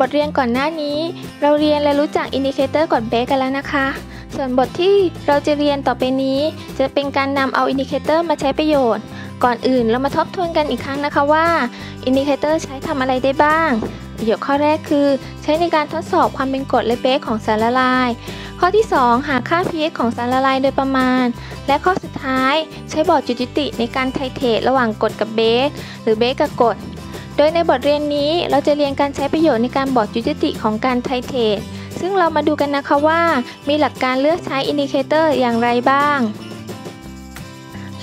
บทเรียนก่อนหน้านี้ เราเรียนและรู้จักอินดิเคเตอร์กดเบสกันแล้วนะคะ ส่วนบทที่เราจะเรียนต่อไปนี้ จะเป็นการนำเอาอินดิเคเตอร์มาใช้ประโยชน์ ก่อนอื่นเรามาทบทวนกันอีกครั้งนะคะว่าอินดิเคเตอร์ใช้ทำอะไรได้บ้าง ประโยชน์ข้อแรกคือ ใช้ในการทดสอบความเป็นกรดและเบสของสารละลาย ข้อที่ 2 หาค่า pH ของสารละลายโดยประมาณ และข้อสุดท้ายใช้บอร์ดจุดยุติในการไทเทตระหว่างกรดกับเบสหรือเบสกับกรด ดยในบทเรียนนี้เราจะเรียนการใช้ประโยชน์ในการบอร์ดจุดยุติของการไทเทตซึ่งเรามาดูกันนะคะว่า มีหลักการเลือกใช้อินดิเคเตอร์อย่างไรบ้าง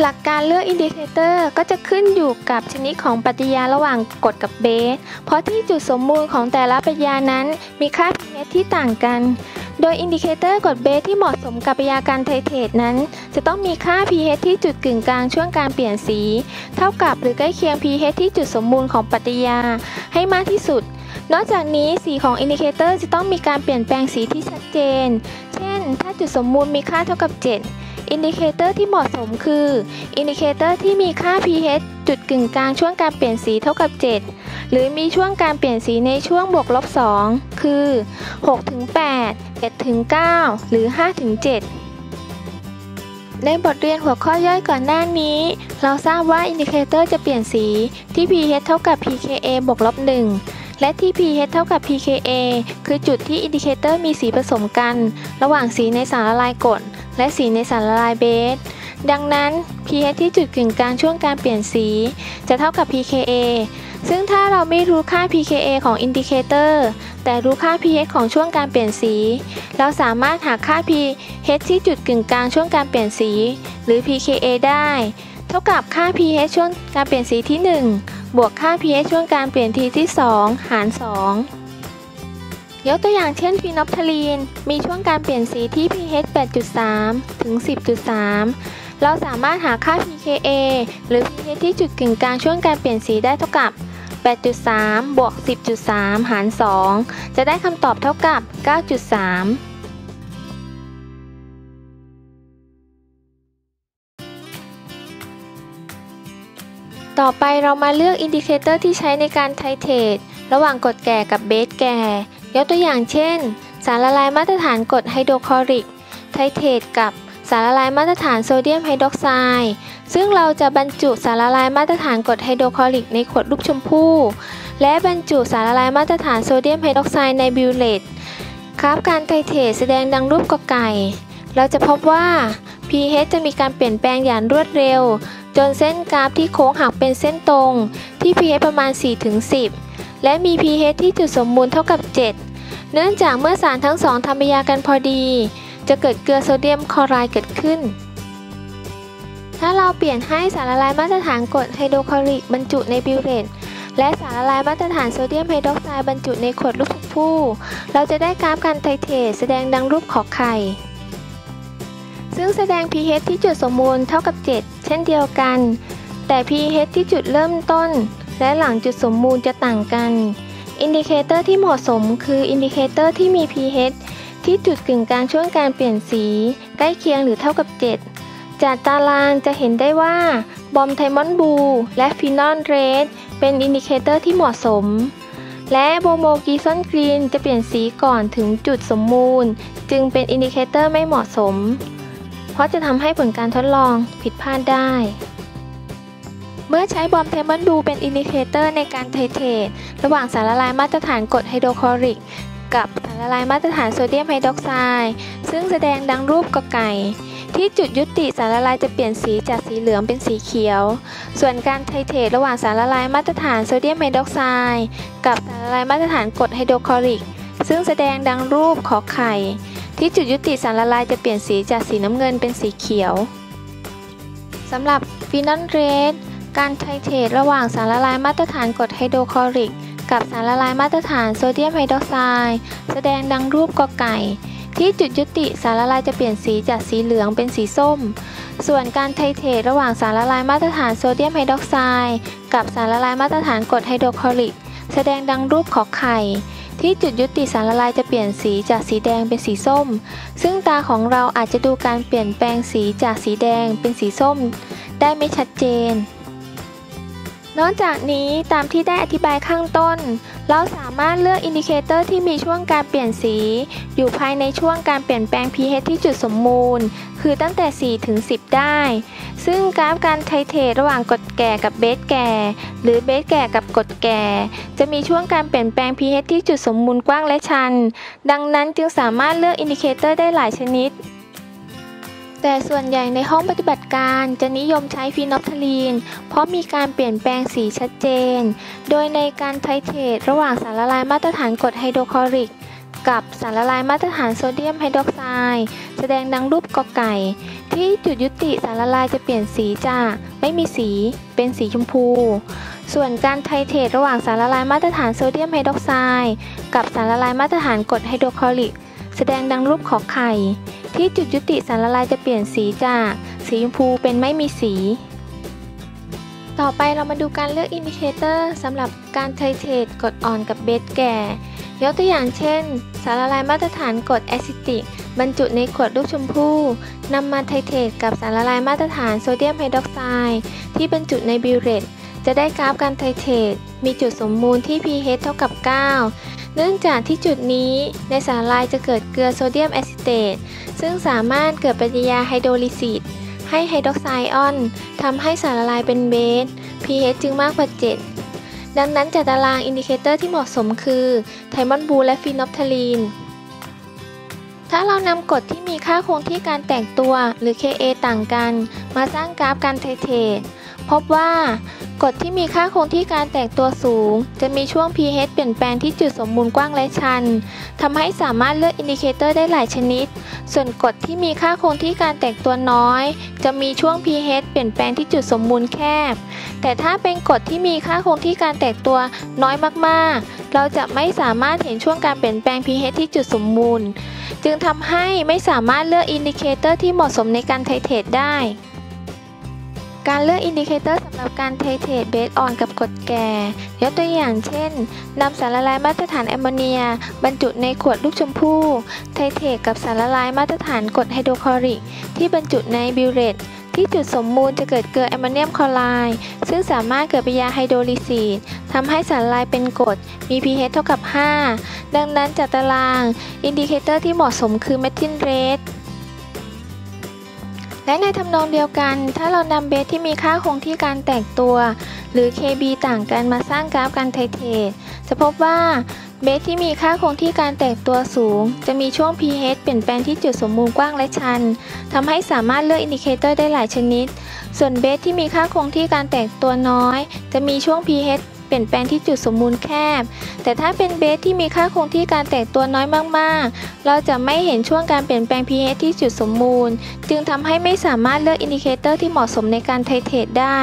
หลักการเลือกอินดิเคเตอร์ก็จะขึ้นอยู่กับชนิดของปฏิยาระหว่างกรดกับเบส เพราะที่จุดสมบูรณ์ของแต่ละปฏิยานั้นมีค่า pH ที่ต่างกัน โดยอินดิเคเตอร์กรดเบสที่เหมาะสมกับปฏิกิริยาการไทเทตนั้น จะต้องมีค่า pH ที่จุดกึ่งกลางช่วงการเปลี่ยนสี เท่ากับหรือใกล้เคียง pH ที่จุดสมบูรณ์ของปฏิกิริยาให้มากที่สุด นอกจากนี้สีของอินดิเคเตอร์จะต้องมีการเปลี่ยนแปลงสีที่ชัดเจน เช่น ถ้าจุดสมบูรณ์มีค่าเท่ากับ 7 อินดิเคเตอร์ที่เหมาะสมคือ อินดิเคเตอร์ที่มีค่า pH จุดกึ่งกลางช่วงการเปลี่ยนสีเท่ากับ 7 หรือมีช่วงการเปลี่ยนสีในช่วงบวกลบ 2 คือ6ถึง8 7ถึง9หรือ5ถึง7ในบทเรียนหัวข้อย่อยก่อนหน้านี้ เราทราบว่าอินดิเคเตอร์จะเปลี่ยนสีที่ pH เท่ากับ pKa บวกลบ1และที่ pH เท่ากับ pKa คือจุดที่อินดิเคเตอร์มีสีผสมกัน ระหว่างสีในสารละลายกรดและสีในสารละลายเบส ดังนั้น pH ที่จุดกึ่งกลางช่วงการเปลี่ยนสี จะเท่ากับ pKa ซึ่งถ้าเราไม่รู้ค่า pKa ของอินดิเคเตอร์แต่รู้ค่า pH ของช่วงการเปลี่ยนสี เราสามารถหาค่า pH ที่จุดกึ่งกลางช่วงการเปลี่ยนสี หรือ pKa ได้ เท่ากับค่า pH ช่วงการเปลี่ยนสีที่ 1 บวกค่า pH ช่วงการเปลี่ยนทีที่ 2 หาร 2ยกตัวอย่างเช่นฟีนอลทาลีน มีช่วงการเปลี่ยนสีที่ pH 8.3 ถึง 10.3 เราสามารถหาค่า pKa หรือ pH ที่จุดกึ่งกลางช่วงการเปลี่ยนสีได้เท่ากับ 8.3 บวก 10.3 หาร 2 จะได้คำตอบเท่ากับ 9.3ต่อไปเรามาเลือกอินดิเคเตอร์ที่ใช้ในการไทเทตระหว่างกรดแก่กับเบสแก่ ยกตัวอย่างเช่น สารละลายมาตรฐานกรดไฮโดรคลอริก ไทเทตกับ สารละลายมาตรฐานโซเดียมไฮดรอกไซด์ซึ่งเราจะบรรจุสารละลายมาตรฐานกรดไฮโดรคลอริกในขวดรูปชมพู่ และบรรจุสารละลายมาตรฐานโซเดียมไฮดรอกไซด์ในบิวเลตกราฟการไทเทตแสดงดังรูปกอไก่ เราจะพบว่า pH จะมีการเปลี่ยนแปลงอย่างรวดเร็ว จนเส้นกราฟที่โค้งหักเป็นเส้นตรง ที่ pH ประมาณ 4-10 และมี pH ที่จุดสมบูรณ์เท่ากับ 7 เนื่องจากเมื่อสารทั้งสองทำปฏิกิริยากันพอดี จะเกิดเกลือโซเดียมคลอไรด์เกิดขึ้น ถ้าเราเปลี่ยนให้สารละลายมาตรฐานกรดไฮโดรคลอริกบรรจุในบิวเรตและสารละลายมาตรฐานโซเดียมไฮดรอกไซด์บรรจุในขวดลูกชมพู่เราจะได้กราฟการไทเทตแสดงดังรูปขอไข่ ซึ่งแสดง pH ที่จุดสมบูรณ์เท่ากับ 7 เช่นเดียวกัน แต่ pH ที่จุดเริ่มต้น และหลังจุดสมบูรณ์จะต่างกัน อินดิเคเตอร์ที่เหมาะสมคืออินดิเคเตอร์ที่มี pH ที่จุดกึ่งกลางช่วงการเปลี่ยนสีใกล้เคียงหรือเท่ากับ 7 จากตารางจะเห็นได้ว่า บอมไทมอนบูและฟีนอลเรดเป็นอินดิเคเตอร์ที่เหมาะสม และโบโมกีซอนกรีนจะเปลี่ยนสีก่อนถึงจุดสมบูรณ์จึงเป็นอินดิเคเตอร์ไม่เหมาะสม เพราะจะทำให้ผลการทดลองผิดพลาดได้เมื่อใช้บอมไทมอนบูเป็นอินดิเคเตอร์ในการไทเทตระหว่างสารละลายมาตรฐานกรดไฮโดรคลอริก กับสารละลายมาตรฐานโซเดียมไฮดรอกไซด์ซึ่งแสดงดังรูปกอไก่ ที่จุดยุติสารละลายจะเปลี่ยนสีจากสีเหลืองเป็นสีเขียว ส่วนการไทเทตระหว่างสารละลายมาตรฐานโซเดียมไฮดรอกไซด์กับสารละลายมาตรฐานกรดไฮโดรคลอริก ซึ่งแสดงดังรูปขอไข่ ที่จุดยุติสารละลายจะเปลี่ยนสีจากสีน้ำเงินเป็นสีเขียวสำหรับฟีนอลเรดการไทเทตระหว่างสารละลายมาตรฐานกรดไฮโดรคลอริก กับสารละลายมาตรฐานโซเดียมไฮดรอกไซด์แสดงดังรูปกอไก่ ที่จุดยุติสารละลายจะเปลี่ยนสีจากสีเหลืองเป็นสีส้ม ส่วนการไทเทตระหว่างสารละลายมาตรฐานโซเดียมไฮดรอกไซด์กับสารละลายมาตรฐานกรดไฮโดรคลอริก แสดงดังรูปขอไข่ที่จุดยุติสารละลายจะเปลี่ยนสีจากสีแดงเป็นสีส้ม ซึ่งตาของเราอาจจะดูการเปลี่ยนแปลงสีจากสีแดงเป็นสีส้ม ได้ไม่ชัดเจน นอกจากนี้ตามที่ได้อธิบายข้างต้น เราสามารถเลือกอินดิเคเตอร์ที่มีช่วงการเปลี่ยนสี อยู่ภายในช่วงการเปลี่ยนแปลง pH ที่จุดสมมูล คือตั้งแต่ 4 ถึง 10 ได้ ซึ่งกราฟการไทเทตระหว่างกรดแก่กับเบสแก่ หรือเบสแก่กับกรดแก่ จะมีช่วงการเปลี่ยนแปลง pH ที่จุดสมมูลกว้างและชัน ดังนั้นจึงสามารถเลือกอินดิเคเตอร์ได้หลายชนิด แต่ส่วนใหญ่ในห้องปฏิบัติการจะนิยมใช้ฟีนอลทลีน เพราะมีการเปลี่ยนแปลงสีชัดเจน โดยในการไทเทตระหว่างสารละลายมาตรฐานกรดไฮโดรคลอริก กับสารละลายมาตรฐานโซเดียมไฮดรอกไซด์แสดงดังรูปกอไก่ ที่จุดยุติสารละลายจะเปลี่ยนสีจากไม่มีสีเป็นสีชมพู ส่วนการไทเทตระหว่างสารละลายมาตรฐานโซเดียมไฮดรอกไซด์กับสารละลายมาตรฐานกรดไฮโดรคลอริก แสดงดังรูปขอไข่ ที่จุดยุติสารละลายจะเปลี่ยนสีจากสีชมพูเป็นไม่มีสี ต่อไปเรามาดูการเลือกอินดิเคเตอร์สำหรับการไทเทรตกรดอ่อนกับเบสแก่ ยกตัวอย่างเช่น สารละลายมาตรฐานกรดแอซิติกบรรจุในขวดลูกชมพู่นำมาไทเทรตกับสารละลายมาตรฐานโซเดียมไฮดรอกไซด์ที่บรรจุในบิวเรตจะได้กราฟการไทเทตมีจุดสมมูลที่ pH เท่ากับ 9 เนื่องจากที่จุดนี้ในสารละลายจะเกิดเกลือโซเดียมแอซิเตตซึ่งสามารถเกิดปฏิกิริยาไฮโดรลิซิสให้ไฮดรอกไซด์ออนทำให้สารละลายเป็นเบส pH จึงมากกว่า 7 ดังนั้นจากตารางอินดิเคเตอร์ที่เหมาะสมคือ ไทมอนบูและฟีนอลทลีน ถ้าเรานำกรดที่มีค่าคงที่การแตกตัวหรือ Ka ต่างกัน มาสร้างกราฟการไทเทตพบว่า กรดที่มีค่าคงที่การแตกตัวสูง จะมีช่วง pH เปลี่ยนแปลงที่จุดสมบูรณ์กว้างและชันทำให้สามารถเลือกอินดิเคเตอร์ได้หลายชนิด ส่วนกรดที่มีค่าคงที่การแตกตัวน้อย จะมีช่วง pH เปลี่ยนแปลงที่จุดสมบูรณ์แคบ แต่ถ้าเป็นกรดที่มีค่าคงที่การแตกตัวน้อยมากๆ เราจะไม่สามารถเห็นช่วงการเปลี่ยนแปลง pH ที่จุดสมบูรณ์ จึงทำให้ไม่สามารถเลือกอินดิเคเตอร์ที่เหมาะสมในการไทเทรตได้ การเลือกอินดิเคเตอร์สำหรับการไทเทตเบสออนกับกรดแก่ ยกตัวอย่างเช่น นำสารละลายมาตรฐานแอมโมเนีย บรรจุในขวดลูกชมพู่ไทเทตกับสารละลายมาตรฐานกรดไฮโดรคลอริก ที่บรรจุในบิวเรตที่จุดสมมูลจะเกิดเกลือแอมโมเนียมคลอไรด์ซึ่งสามารถเกิดปฏิกิริยาไฮโดรลิซิสทำให้สารละลายเป็นกรดมี pH เท่ากับ 5 ดังนั้นจากตาราง อินดิเคเตอร์ที่เหมาะสมคือเมทิลเรท และในทำนองเดียวกัน ถ้าเรานำเบสที่มีค่าคงที่การแตกตัว หรือ KB ต่างกันมาสร้างกราฟการไทเทตจะพบว่าเบสที่มีค่าคงที่การแตกตัวสูง จะมีช่วง pH เปลี่ยนแปลงที่จุดสมมูลกว้างและชันทำให้สามารถเลือกอินดิเคเตอร์ได้หลายชนิด ส่วนเบสที่มีค่าคงที่การแตกตัวน้อย จะมีช่วง pH เปลี่ยนแปลงที่จุดสมมูลแคบ แต่ถ้าเป็นเบสที่มีค่าคงที่การแตกตัวน้อยมากๆ เราจะไม่เห็นช่วงการเปลี่ยนแปลง pH ที่จุดสมมูล จึงทำให้ไม่สามารถเลือกอินดิเคเตอร์ที่เหมาะสมในการไทเทตได้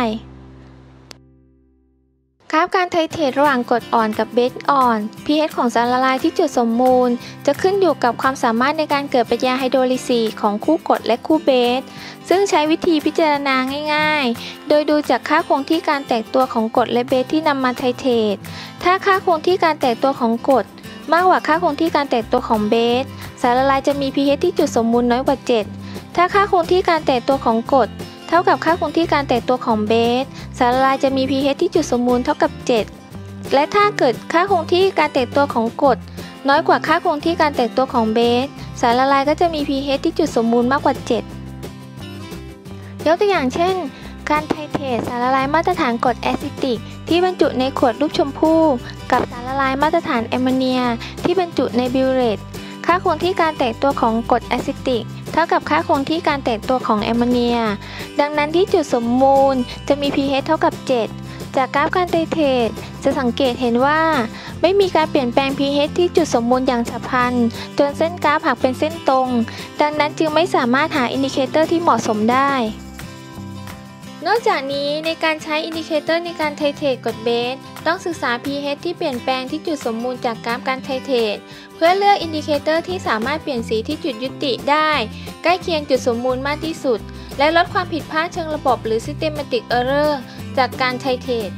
ราฟการไทเทตระหว่างกดอ่อนกับเบสอ่อน pH ของสารละลายที่จุดสมมูล จะขึ้นอยู่กับความสามารถในการเกิดปฏิกิริยาไฮโดรลิซีของคู่กดและคู่เบส ซึ่งใช้วิธีพิจารณาง่าย ๆ โดยดูจากค่าคงที่การแตกตัวของกดและเบสที่นำมาไทเทตถ้าค่าคงที่การแตกตัวของกดมากกว่าค่าคงที่การแตกตัวของเบส สารละลายจะมี pH ที่จุดสมมูลน้อยกว่า 7 ถ้าค่าคงที่การแตกตัวของกรด เท่ากับค่าคงที่การแตกตัวของเบส สารละลายจะมี pH ที่จุดสมมูลเท่ากับ 7 และถ้าเกิดค่าคงที่การแตกตัวของกรดน้อยกว่าค่าคงที่การแตกตัวของเบส สารละลายก็จะมี pH ที่จุดสมมูลมากกว่า 7 ยกตัวอย่างเช่น การไทเทตสารละลายมาตรฐานกรดแอซิติกที่บรรจุในขวดรูปชมพู่กับสารละลายมาตรฐานแอมโมเนีย ที่บรรจุในบิวเรตค่าคงที่การแตกตัวของกรดแอซิติก เท่ากับค่าคงที่การแตกตัวของแอมโมเนีย ดังนั้นที่จุดสมมูลจะมี pH เท่ากับ 7 จากกราฟการไตเทตจะสังเกตเห็นว่า ไม่มีการเปลี่ยนแปลง pH ที่จุดสมมูลอย่างฉับพลัน จนเส้นกราฟหักเป็นเส้นตรง ดังนั้นจึงไม่สามารถหาอินดิเคเตอร์ที่เหมาะสมได้นอกจากนี้ในการใช้อินดิเคเตอร์ในการไทเทตกรดเบส ต้องศึกษา pH ที่เปลี่ยนแปลงที่จุดสมมูลจากกราฟการไทเทตเพื่อเลือกอินดิเคเตอร์ที่สามารถเปลี่ยนสีที่จุดยุติได้ ใกล้เคียงจุดสมมูลมากที่สุด และลดความผิดพลาดเชิงระบบหรือ systematic error จากการไทเทต